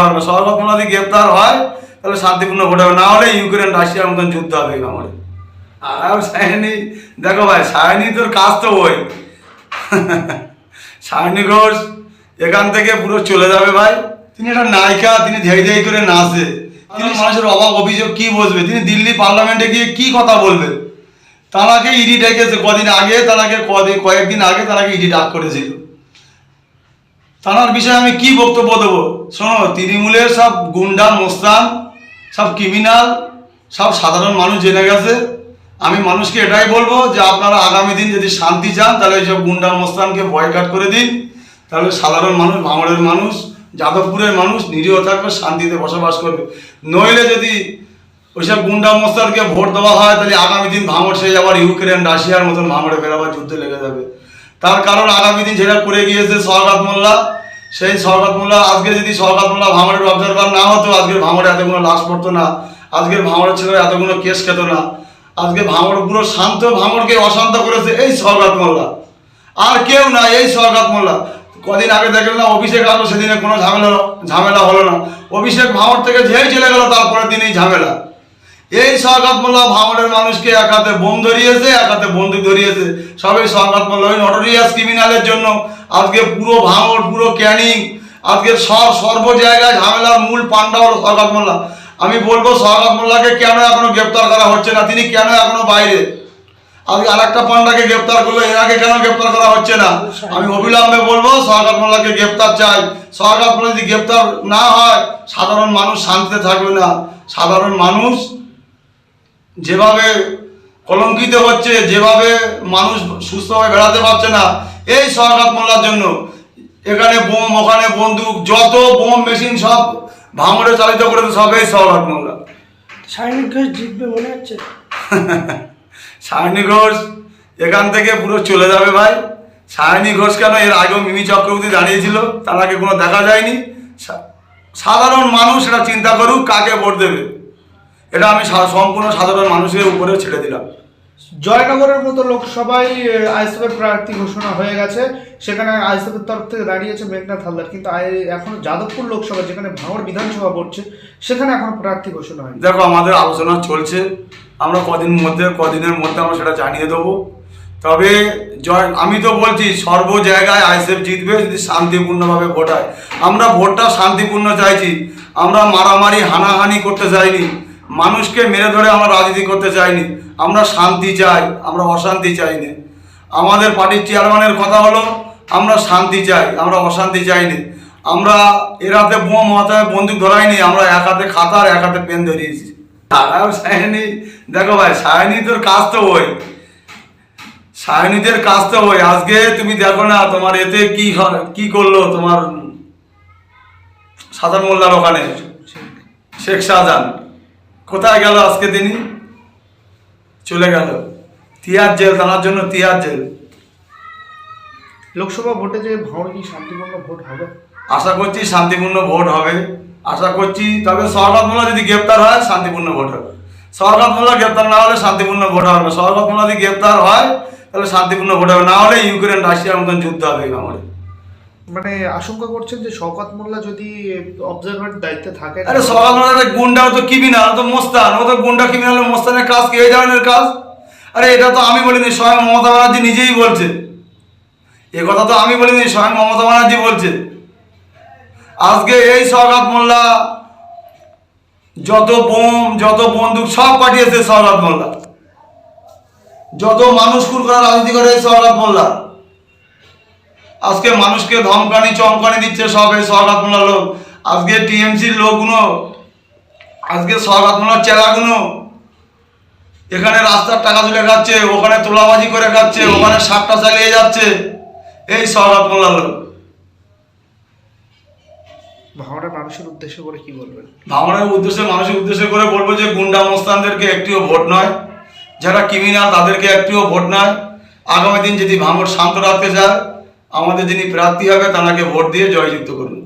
হবে সরকার যদি গ্রেপ্তার হয়, তাহলে শান্তিপূর্ণ ভোট হবে। না হলে ইউক্রেন, রাশিয়ার মতন যুদ্ধ হবে ভাঙড়ে আর সায়নি, দেখো ভাই, সায়নি তোর কাজ তো ওই। সায়নি ঘোষ, এখান থেকে পুরো চলে যাবে ভাই। তিনি একটা নায়িকা, তিনি ধেই ধেই করে নাচে। তিনি মানুষের অভাব অভিযোগ কি বসবে? তিনি দিল্লি পার্লামেন্টে গিয়ে কি কথা বলবে? তারাকে ইডি ডেকেছে। কদিন আগে তারাকে কদিন, কয়েকদিন আগে তারাকে ইডি ডাক করেছিল। তার বিষয়ে আমি কি বক্তব্য দেবো? শোনো, তৃণমূলের সব গুন্ডা, মোস্তান, সব ক্রিমিনাল সব সাধারণ মানুষ জেনে গেছে। আমি মানুষকে এটাই বলব যে আপনারা আগামী দিন যদি শান্তি চান, তাহলে এইসব গুন্ডা, মোস্তানকে বয়কাট করে দিন। তাহলে সাধারণ মানুষ ভাঙড়ের মানুষ, যাদবপুরের মানুষ নিরীহ থাকবে, শান্তিতে বসবাস করবে। নইলে যদি ওইসব গুন্ডা, মোস্তানকে ভোট দেওয়া হয়, তাহলে আগামী দিন ভাঙড় সেই আবার ইউক্রেন, রাশিয়ার মতন ভাঙড়ে ফেরাবার যুদ্ধে লেগে যাবে। তার কারণ আগামী দিন যেটা করে গিয়েছে সরকার মোল্লা, সেই সরকার মোল্লা, আজকে যদি সরকার মোল্লা ভাঙড়ের অবজারভার না হতো, আজকের ভাঙড়ে এতগুলো লাশ পড়তো না, আজকের ভাঙড়ের ছেলে এতগুলো কেস খেত না, আজকে ভাঙড় পুরো শান্ত ভাঙড়কে অশান্ত করেছে এই সরকার মোল্লা। আর কেউ না এই সরকার মোল্লা। কদিন আগে দেখলেন না, অভিষেক আসলো সেদিনে কোনো ঝামেলা ঝামেলা হলো না। অভিষেক ভাঙড় থেকে যেই চলে গেল, তারপরের দিনই ঝামেলা। এই সরকার মোল্লা মানুষকে এক হাতে বোম ধরিয়েছে, এক হাতে বন্দুক ধরিয়েছে। সবই সরকার নটোরিয়াস ক্রিমিনালের জন্য। আজকে পুরো ভাঙড় পুরো ক্যানিং, আজকে সব সর্ব জায়গায় ঝামেলার মূল পান্ডা হলো সরকার আমি বলব সরকার মোল্লাকে কেন এখনও গ্রেপ্তার করা হচ্ছে না? তিনি কেন এখনও বাইরে? আজকে আর একটা পান্ডাকে গ্রেপ্তার করল এনাকে কেন গ্রেপ্তার করা হচ্ছে না? আমি অবিলম্বে বলব সরকার মোল্লাকে গ্রেপ্তার চাই। সরকার মোল্লা যদি গ্রেপ্তার না হয়, সাধারণ মানুষ শান্তিতে থাকবে না। সাধারণ মানুষ যেভাবে কলঙ্কিত হচ্ছে যেভাবে মানুষ সুস্থভাবে বেড়াতে পারছে না এই সরকার মোল্লার জন্য। এখানে বোম ওখানে বন্দুক যত বোম মেশিন সব ভাঙড়ে চালিত করেছে সব এই সরকার মোল্লা সায়নিক ঘোষ জিতবে মনে হচ্ছে? সায়নী ঘোষ এখান থেকে পুরো চলে যাবে ভাই। সায়নী ঘোষ কেন? এর আগেও মিমি চক্রবর্তী দাঁড়িয়েছিল তার আগে কোনো দেখা যায়নি। সাধারণ মানুষ এটা চিন্তা করুক কাকে ভোট দেবে? এটা আমি সম্পূর্ণ সাধারণ মানুষের উপরে ছেড়ে দিলাম। জয়নগরের মতো লোকসভায় আইএসএফের প্রার্থী ঘোষণা হয়ে গেছে। সেখানে আইএসএফের তরফ থেকে দাঁড়িয়েছে মেঘনাথ হালদার। কিন্তু এখন যাদবপুর লোকসভা যেখানে ভাঙড় বিধানসভা পড়ছে সেখানে এখনও প্রার্থী ঘোষণা হয়নি। দেখো আমাদের আলোচনা চলছে। আমরা কদিন মধ্যে কদিনের মধ্যে আমরা সেটা জানিয়ে দেবো। তবে জয় আমি তো বলছি সর্ব জায়গায় আইএসএফ জিতবে যদি শান্তিপূর্ণভাবে ভোট হয়। আমরা ভোটটা শান্তিপূর্ণ চাইছি। আমরা মারামারি হানাহানি করতে চাইনি। মানুষকে মেরে ধরে আমরা রাজনীতি করতে চাইনি। আমরা শান্তি চাই, আমরা অশান্তি চাইনি। আমাদের পার্টির চেয়ারম্যানের কথা হলো, আমরা শান্তি চাই, আমরা অশান্তি চাইনি। আমরা এর হাতে বোম মাথায় বন্দুক ধরাইনি, আমরা এক হাতে খাতা আর এক হাতে পেন ধরিয়েছি। তারাও সায়নি। দেখো ভাই সায়নি তোর কাজ তো ওই। সায়নিদের কাজ তো ওই। আজকে তুমি দেখো না, তোমার এতে কি কি করল তোমার সাধারণ মোল্লার ওখানে? শেখ শাহজাহান কোথায় গেল আজকে তিনি চলে গেল। তিয়ার জেল তার জন্য তিয়ার জেল। লোকসভা ভোটে যে ভাঙড় কি শান্তিপূর্ণ ভোট হবে? আশা করছি শান্তিপূর্ণ ভোট হবে। আশা করছি তবে সরকার মোল্লা যদি গ্রেপ্তার হয় শান্তিপূর্ণ ভোট হবে। সরকার মোল্লা গ্রেপ্তার না হলে শান্তিপূর্ণ ভোট হবে সরকার মোল্লা যদি গ্রেপ্তার হয় তাহলে শান্তিপূর্ণ ভোট হবে। না হলে ইউক্রেন রাশিয়ার মতন যুদ্ধ হবে এই মানে আশঙ্কা করছেন যে শওকত মোল্লা যদি অবজারভার দায়িত্বে থাকে আরে সরকার মোল্লা গুন্ডা তো ক্রিমিনাল তো মোস্তান। ও তো গুন্ডা ক্রিমিনাল মোস্তানের কাজ কি? এই ধরনের কাজ? আরে এটা তো আমি বলিনি, স্বয়ং মমতা ব্যানার্জি নিজেই বলছে। এ কথা তো আমি বলিনি, স্বয়ং মমতা ব্যানার্জি বলছে। আজকে এই সরকার মোল্লা যত বোম, যত বন্দুক সব পাঠিয়েছে সরকার মোল্লা। যত মানুষ খুন করা রাজনীতি করে সরকার মোল্লা। আজকে মানুষকে ধমকানি চমকানি দিচ্ছে সব এই সরকার মোল্লা লোক। আজকে টিএমসির লোকগুলো আজকে সরকার মোল্লার চেলাগুলো এখানে রাস্তার টাকা তুলে খাচ্ছে ওখানে তোলাবাজি করে খাচ্ছে ওখানে সাতটা চালিয়ে যাচ্ছে। এই সরকার মোল্লা লোক। মানুষের উদ্দেশ্য করে কি বলবেন? ভাঙনের উদ্দেশ্যে মানুষের উদ্দেশ্য করে বলব যে গুন্ডা মোস্তানদেরকে একটিও ভোট নয়। যারা ক্রিমিনাল তাদেরকে একটিও ভোট নয়। আগামী দিন যদি ভাঙর শান্ত রাখতে চায় আমাদের যিনি প্রার্থী হবে তাকে ভোট দিয়ে জয়যুক্ত করুন।